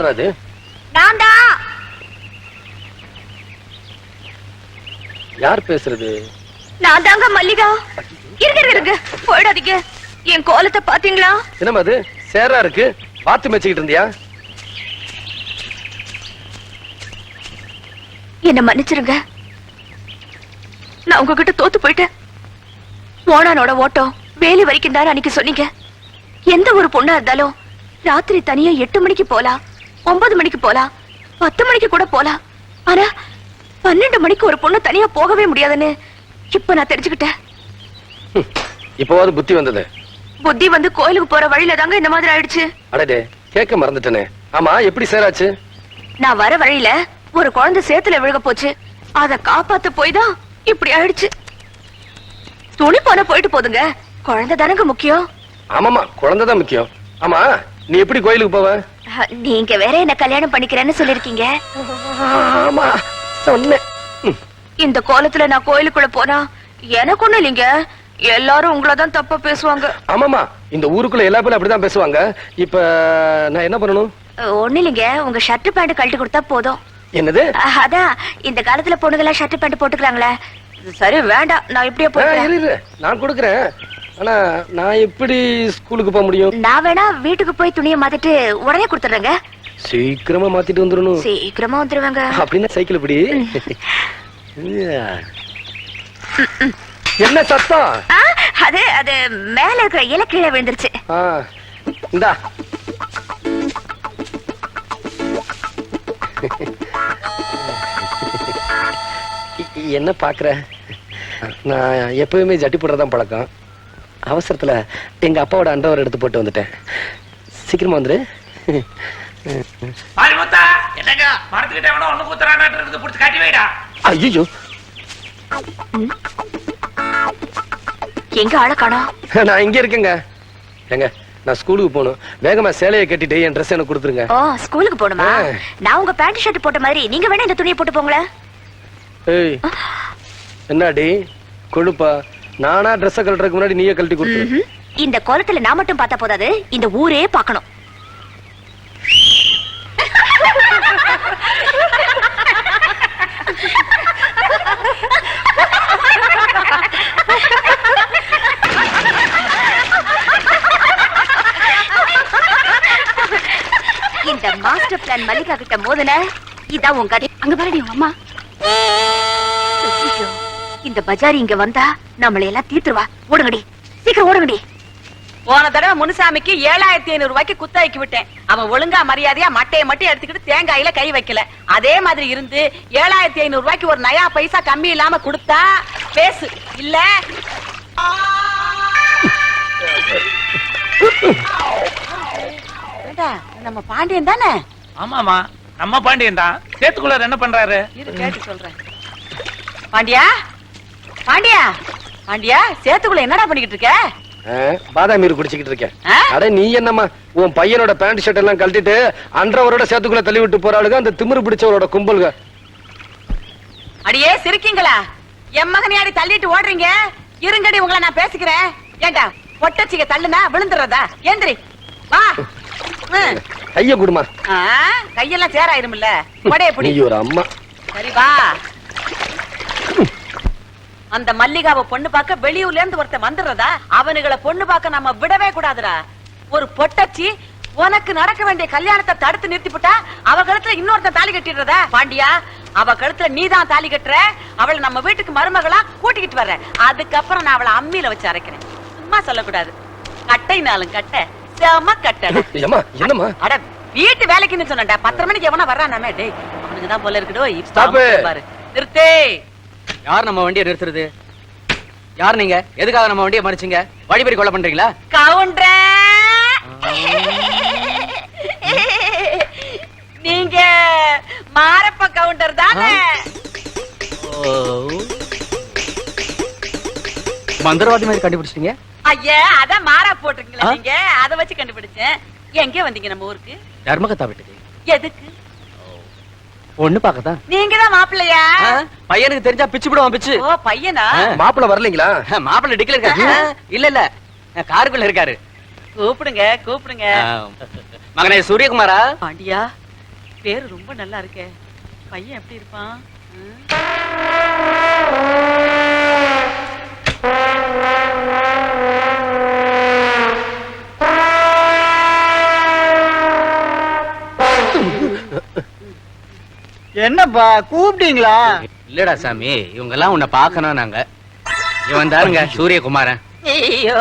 யாரா அது நான் தான் யார் பேசுறது? நான் தாங்க மல்லிகா இருங்க இருங்க, போயிடாதீங்க. என் கோலத்தை பாத்தீங்களா என்னம்மா அது சேரா இருக்கு? பார்த்து மெச்சுக்கிட்டு இருந்தியா? என்ன மன்னிச்சிருங்க. நான் உங்ககிட்ட தோத்து போயிட்டேன். ஓனானோட ஓட்டம் வேலி வரைக்கும் தான் அன்னைக்கு சொன்னீங்க. எந்த ஒரு பொண்ணா இருந்தாலும் ராத்திரி தனியா எட்டு மணிக்கு போலாம். ஒன்பது மணிக்கு போலாம் பத்து மணிக்கு கூட போலாம் ஆனா பன்னெண்டு மணிக்கு ஒரு பொண்ணு தனியா போகவே முடியாதுன்னு இப்ப நான் தெரிஞ்சுக்கிட்டேன். இப்போவாது புத்தி வந்தது. புத்தி வந்து கோயிலுக்கு போற வழியில தாங்க இந்த மாதிரி ஆயிடுச்சு. அடடே கேட்க மறந்துட்டேனே. ஆமா எப்படி சேராச்சு? நான் வர வழியில ஒரு குழந்தை சேத்துல விழுக போச்சு. அத காப்பாத்த போய் தான் இப்படி ஆயிடுச்சு. துணி போன போயிட்டு போதுங்க. குழந்தை தானங்க முக்கியம். ஆமாமா குழந்தைதான் முக்கியம். ஆமா நீ எப்படி கோயிலுக்கு போவ? நீங்க வேற என்ன கல்யாணம் பண்ணிக்கிறேன்னு சொல்லிருக்கீங்க? ஆமா சொன்னேன். இந்த கோலத்துல நான் கோயிலுக்குள்ள போனா எனக்கு ஒண்ணு இல்லைங்க. எல்லாரும் உங்களை தான் தப்பா பேசுவாங்க. ஆமாமா இந்த ஊருக்குள்ள எல்லா பேரும் அப்படிதான் பேசுவாங்க. இப்ப நான் என்ன பண்ணணும்? ஒண்ணு இல்லைங்க. உங்க ஷர்ட் பேண்ட் கழட்டி கொடுத்தா போதும். என்னது? அதான் இந்த காலத்துல பொண்ணுங்க ஷர்ட் பேண்ட் போட்டுக்கிறாங்களே. சரி வேண்டாம். நான் இப்படியே போறேன். நான் கொடுக்குறேன். ஆனா நான் எப்படி ஸ்கூலுக்கு போக முடியும்? நான் வேணா வீட்டுக்கு போய் துணியை மாத்திட்டு உடனே கொடுத்துறேங்க சீக்கிரமா மாத்திட்டு வந்துடணும். சீக்கிரமா வந்துருவாங்க. அப்படின்னா சைக்கிள் இப்படி என்ன சத்தம்? அது அது மேல இருக்கிற இலை கீழே விழுந்துருச்சு. இந்தா. என்ன பாக்குற நான் எப்பவுமே ஜட்டி போடுறதான் பழக்கம். அவசரத்துல எங்க அப்பாவோட அண்டவர் எடுத்து போட்டு வந்துட்டேன். சீக்கிரமா வந்துரு. என்னங்க? மரத்துக்கிட்ட வேணா ஒண்ணு குத்துறானாட்டு இருக்குது புடிச்சு காட்டி வைடா. ஐயோ எங்க ஆள நான் இங்க இருக்கேங்க. ஏங்க நான் ஸ்கூலுக்கு போகணும். வேகமா சேலையை கட்டிட்டு என் ட்ரெஸ் எனக்கு கொடுத்துருங்க. ஓ ஸ்கூலுக்கு போகணுமா. நான் உங்க பேண்ட் ஷர்ட் போட்ட மாதிரி நீங்க வேணா இந்த துணியை போட்டு போங்களேன். ஏய் என்னடி? கொழுப்பா? நானா ட்ரெஸ்ஸை கழட்டுறதுக்கு முன்னாடி நீயே கழட்டி கொடுத்துரு. ம்ஹும். இந்த கோலத்துல நான் மட்டும் பார்த்தா போதாது இந்த ஊரே பார்க்கணும். இந்த மாஸ்டர் பிளான் மல்லிகா கிட்ட மோதல இதான் உங்க கதை. அங்க பாருடி உங்க அம்மா. இந்த பஜாரி இங்க வந்தா நம்மளை எல்லாம் தீர்த்துருவா. ஓடுங்கடி. சீக்கிரம் ஓடுங்கடி. போன தடவை முனுசாமிக்கு ஏழாயிரத்தி ஐநூறு ரூபாய்க்கு குத்தாக்கி விட்டேன். அவன் ஒழுங்கா மரியாதையா மட்டையை மட்டும் எடுத்துக்கிட்டு தேங்காயில கை வைக்கல. அதே மாதிரி இருந்து ஏழாயிரத்தி ஐநூறு ரூபாய்க்கு ஒரு நயா பைசா கம்மி இல்லாம கொடுத்தா பேசு. இல்ல? நம்ம பாண்டியன் தானே? ஆமாமா நம்ம பாண்டியன் தான். சேத்துக்குள்ளார் என்ன பண்றாரு? இரு கேட்டு சொல்றேன். பாண்டியா? பாண்டியா? பாண்டியா சேத்துக்குள்ள என்னடா பண்ணிக்கிட்டு இருக்க? பாதாம் நீர் குடிச்சுக்கிட்டு இருக்கேன்? அட நீ என்னம்மா? உன் பையனோட பேண்ட் ஷர்ட் எல்லாம் கழட்டிட்டு அன்றவரோட சேத்துக்குள்ள தள்ளி விட்டு போறாளுங்க அந்த திமிரு பிடிச்சவரோட கும்பலுங்க அடியே சிரிக்கீங்களா? என் மகனையாடி தள்ளிட்டு ஓடுறீங்க? இருங்கடி உங்களை நான் பேசிக்கிறேன். ஏண்டா பொட்டச்சிக்க தள்ளுனா விழுந்துறதா? ஏந்திரி வா. கைய குடுமா. கையெல்லாம் சேராயிரும்ல. கொடைய நீ பிடி ஒரு அம்மா. சரி வா. அந்த மல்லிகாவை பொண்ணு பார்க்க வெளியூர்ல இருந்து ஒருத்தன் வந்துடுறதா? அவனுகளை பொண்ணு பார்க்க நம்ம விடவே கூடாதுடா. ஒரு பொட்டச்சி உனக்கு நடக்க வேண்டிய கல்யாணத்தை தடுத்து நிறுத்திப்புட்டா அவ கழுத்துல இன்னொருத்தன் தாலி கட்டிடுறதா? பாண்டியா அவ கழுத்துல நீதான் தாலி கட்டுற. அவளை நம்ம வீட்டுக்கு மருமகளா கூட்டிக்கிட்டு வர்ற. அதுக்கப்புறம் நான் அவளை அம்மியில வச்சு அரைக்கிறேன். சும்மா சொல்லக்கூடாது. கட்டைனாலும் கட்ட செம என்னம்மா? அட வீட்டு வேலைக்குன்னு சொன்னேன்டா. பத்தரை மணிக்கு எவனா வர்றானாமே டேய். அவனுக்கு தான் போல இருக்குடோ பாரு. நிறுத்தே. யார் நம்ம வண்டியை நிறுத்துறது? யார் நீங்க? எதுக்காக நம்ம வண்டியை மறிச்சீங்க? வழிபறி கொலை பண்றீங்களா? கவுண்டர! நீங்க மாரப்ப கவுண்டர் தானே? மந்திரவாதி மாதிரி கண்டுபிடிச்சிட்டீங்க? ஐயா அத மாறா போட்டிருக்கீங்களா? நீங்க? அத வச்சு கண்டுபிடிச்சேன். எங்க வந்தீங்க நம்ம ஊருக்கு? தர்மகத்தா வீட்டுக்கு. எதுக்கு? பொண்ணு பார்க்கத்தான். நீங்க தான் மாப்பிள்ளையா பையனுக்கு தெரிஞ்சா பிச்சு விடுவான் பிச்சு. ஓ பையனா. மாப்பிள்ள வரலீங்களா? மாப்பிள்ளை டிக்கில இருக்காரு. இல்ல இல்ல. காருக்குள்ள இருக்காரு. கூப்பிடுங்க கூப்பிடுங்க. மகனே சூரியகுமாரா? பாண்டியா பேரு ரொம்ப நல்லா இருக்கே. பையன் எப்படி இருப்பான்? என்னப்பா கூப்பிட்டீங்களா? இல்லடா சாமி இவங்க எல்லாம் உன்னை பார்க்கணும் நாங்க. இவன் தாருங்க சூரியகுமாரன். ஐயோ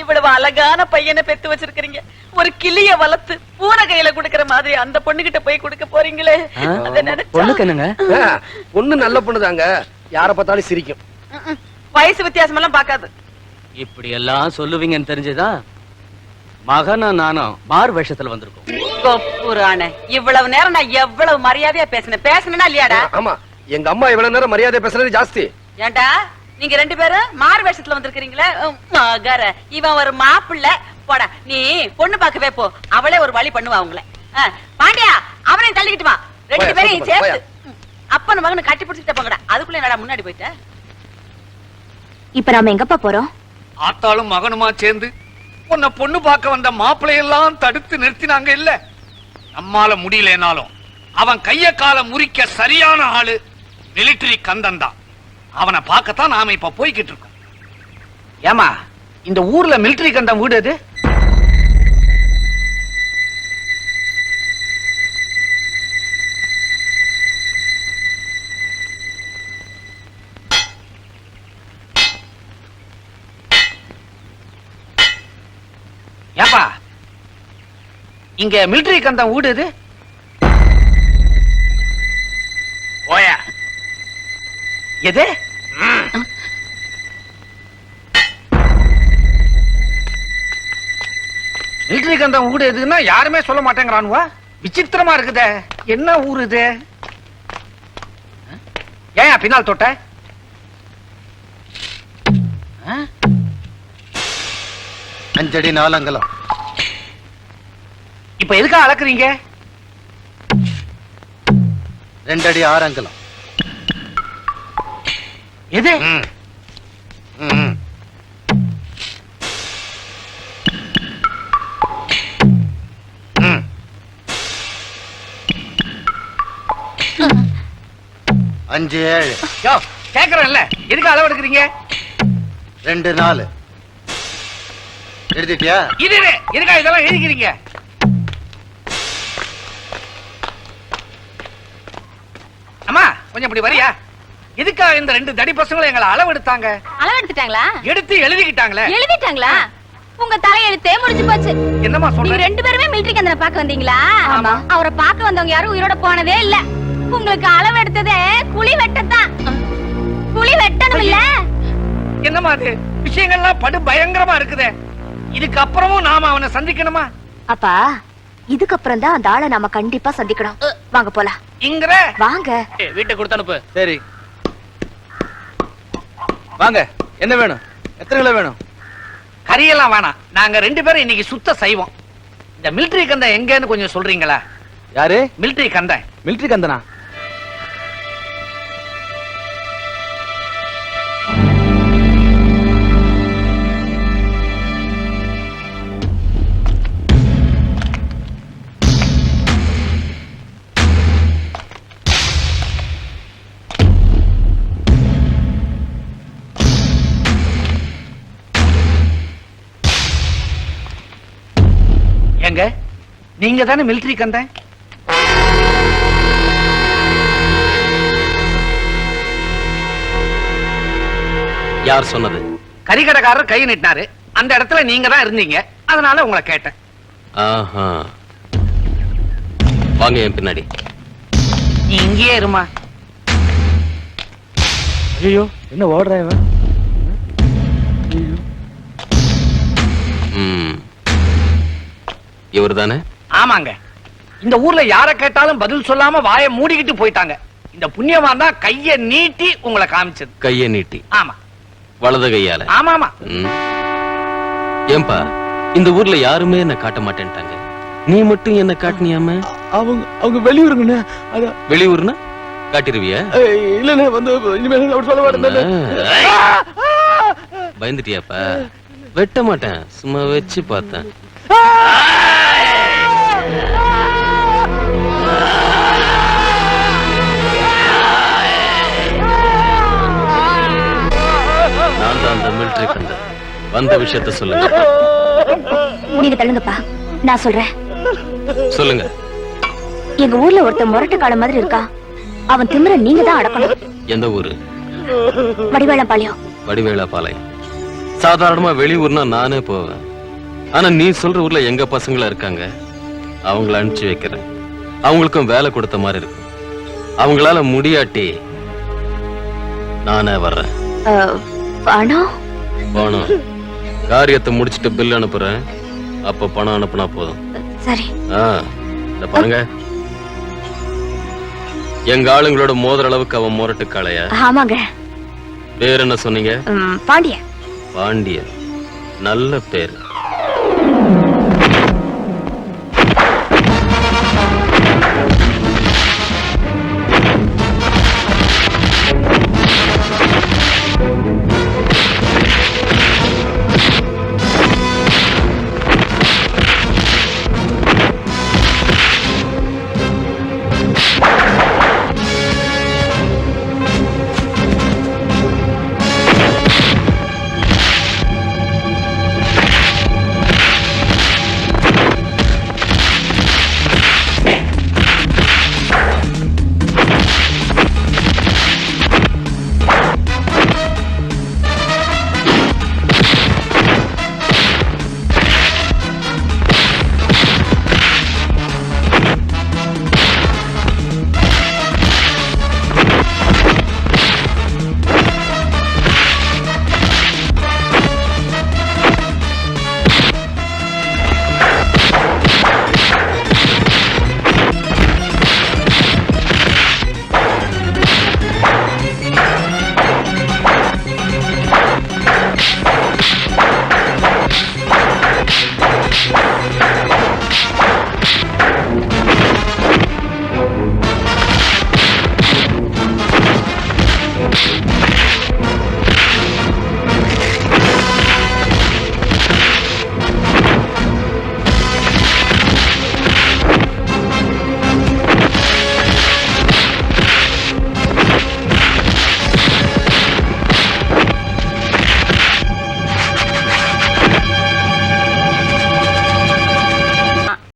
இவ்வளவு அழகான பையனை பெத்து வச்சிருக்கீங்க ஒரு கிளிய வளர்த்து பூனை கையில குடுக்கற மாதிரி அந்த பொண்ணுகிட்ட போய் கொடுக்க போறீங்களே. அத நினைச்சா பொண்ணுக்கு என்னங்க? பொண்ணு நல்ல பொண்ணு தாங்க யார பார்த்தாலும் சிரிக்கும். வயசு வித்தியாசம் எல்லாம் பாக்காது இப்படி எல்லாம் சொல்லுவீங்கன்னு தெரிஞ்சுதான் மகனும் நானும் மாறு வேஷத்துல வந்திருக்கோம். கொப்புரானே இவ்வளவு நேரம் நான் எவ்வளவு மரியாதையா பேசினேன். பேசினா இல்லையாடா? ஆமா. எங்க அம்மா இவ்வளவு நேரம் மரியாதை பேசுறது ஜாஸ்தி. ஏன்டா நீங்க ரெண்டு பேரும் மாறு வேஷத்துல வந்திருக்கீங்களே உம், மகர. இவன் ஒரு மாப்பிள்ளை. போடா நீ பொண்ணு பார்க்கவே போ. அவளே ஒரு வழி பண்ணுவா உங்களை. ஆ, பாண்டியா அவனையும் தள்ளிக்கிட்டு வா. ரெண்டு பேரையும். சேர்த்து. அப்பனு மகனு கட்டி பிடிச்சிட்டு போங்கடா. அதுக்குள்ள என்னடா முன்னாடி போயிட்ட? இப்ப நாம எங்கப்பா போறோம்? ஆத்தாளும் மகனுமா சேர்ந்து உன்னை பொண்ணு பார்க்க வந்த மாப்பிள்ளையெல்லாம் தடுத்து நிறுத்தினாங்க இல்ல. நம்மால முடியலனாலும் அவன் கைய கால முறிக்க சரியான ஆளு மிலிட்டரி கந்தன் தான். அவனை பார்க்கத்தான் நாம இப்ப போய்கிட்டு இருக்கோம். ஏமா இந்த ஊர்ல மிலிட்டரி கந்தம் வீடு அது ஏப்பா? இங்க மிலிட்டரி கண்டம் வீடு எது ஓயா எது? மிலிட்டரி கண்டம் வீடு எதுன்னா யாருமே சொல்ல மாட்டேங்கிறானுவா? விசித்திரமா இருக்குதே. என்ன ஊர் இது? ஏன் பின்னால் தொட்ட? அஞ்சடி நாலங்கலம் இப்ப எதுக்காக அளக்குறீங்க? ரெண்டடி ஆறு அங்கலம் எது. அஞ்சு ஏழு. கேக்குறேன்ல. எதுக்கு அளவு எடுக்கிறீங்க ரெண்டு நாலு. எழுதிட்டியா? இது. எதுக்கா இதெல்லாம் எழுதிக்கிறீங்க? அம்மா கொஞ்சம் இப்படி வரியா? எதுக்கா இந்த ரெண்டு தடி பசங்களும் எங்களை அளவு எடுத்தாங்க அளவு எடுத்துட்டாங்களா எடுத்து எழுதிக்கிட்டாங்களே. எழுதிட்டாங்களா? உங்க தலையெழுத்தே முடிஞ்சு போச்சு. என்னம்மா நீங்க சொல்ற ரெண்டு பேருமே மிலிட்டரி கந்தனை பார்க்க வந்தீங்களா? ஆமா. அவரை பார்க்க வந்தவங்க யாரும் உயிரோட போனதே இல்ல. உங்களுக்கு அளவு எடுத்ததே குழி வெட்டத்தான். குழி வெட்டணும் இல்ல என்னம்மா அது? விஷயங்கள்லாம் படு பயங்கரமா இருக்குதே. இதுக்கு அப்புறமும் நாம அவனை சந்திக்கணுமா? அப்பா இதுக்கப்புறம் தான் அந்த ஆளை நாம கண்டிப்பா சந்திக்கணும். வாங்க போலாம். இங்கிற? வாங்க. வீட்டை கொடுத்து அனுப்பு. சரி. வாங்க. என்ன வேணும்? எத்தனை கிலோ வேணும்? கறியெல்லாம் வேணாம். நாங்க ரெண்டு பேரும் இன்னைக்கு சுத்த செய்வோம் இந்த மிலிட்டரி கந்தன் எங்கன்னு கொஞ்சம் சொல்றீங்களா? யாரு? மிலிட்டரி கந்தன் மிலிட்டரி கந்தனா? நீங்க தானே மிலிட்டரி கந்தன் யார் சொன்னது? கறிக்கடைக்காரர் கை நீட்டினாரு. அந்த இடத்துல நீங்க தான் இருந்தீங்க. அதனால உங்களை கேட்டேன். ஆஹா. வாங்க என் பின்னாடி. நீ இங்கேயே இருமா. ஐயோ என்ன ஓடுற இவன்? இவர் தானே ஆமாங்க. இந்த ஊர்ல யார கேட்டாலும் பதில் சொல்லாம வாயை மூடிக்கிட்டு போயிட்டாங்க. இந்த புண்ணியவான் தான் கைய நீட்டி உங்களை காமிச்சது. கையை நீட்டி. ஆமா. வலது கையால. ஆமா ஆமா. ஏன்பா இந்த ஊர்ல யாருமே என்ன காட்ட மாட்டேன்ட்டாங்க. நீ மட்டும் என்ன காட்டினியாம? அவங்க அவங்க வெளியூருங்கண்ணே. அதான் வெளியூர்னா? காட்டிருவியா? இல்லண்ணே வந்து இனிமேல் அப்படி சொல்ல மாட்டேன். பயந்துட்டியாப்பா? வெட்ட மாட்டேன். சும்மா வச்சு பார்த்தேன். வந்த விஷயத்த சொல்லுங்க. நீங்க தள்ளுங்கப்பா. நான் சொல்றேன். சொல்லுங்க. எங்க ஊர்ல ஒருத்தன் முரட்டு கால மாதிரி இருக்கா அவன் திமிர நீங்க தான் அடக்கணும். எந்த ஊரு? வடிவேளம்பாளையம் வடிவேலா பாளையம் சாதாரணமா வெளியூர்னா நானே போவேன். ஆனா நீ சொல்ற ஊர்ல எங்க பசங்களா இருக்காங்க அவங்கள அனுப்பிச்சு வைக்கிறேன். அவங்களுக்கும் வேலை கொடுத்த மாதிரி இருக்கும். அவங்களால முடியாட்டி நானே வர்றேன். பணம். காரியத்தை முடிச்சிட்டு பில் அனுப்புறேன். அப்ப பணம் அனுப்புனா போதும். சரி. ஆ, இந்த பாருங்க. எங்க ஆளுங்களோட மோதுற அளவுக்கு அவன் முரட்டு காளையா ஆமாங்க. பேர் என்ன சொன்னீங்க? பாண்டியன். பாண்டியன். நல்ல பேர்.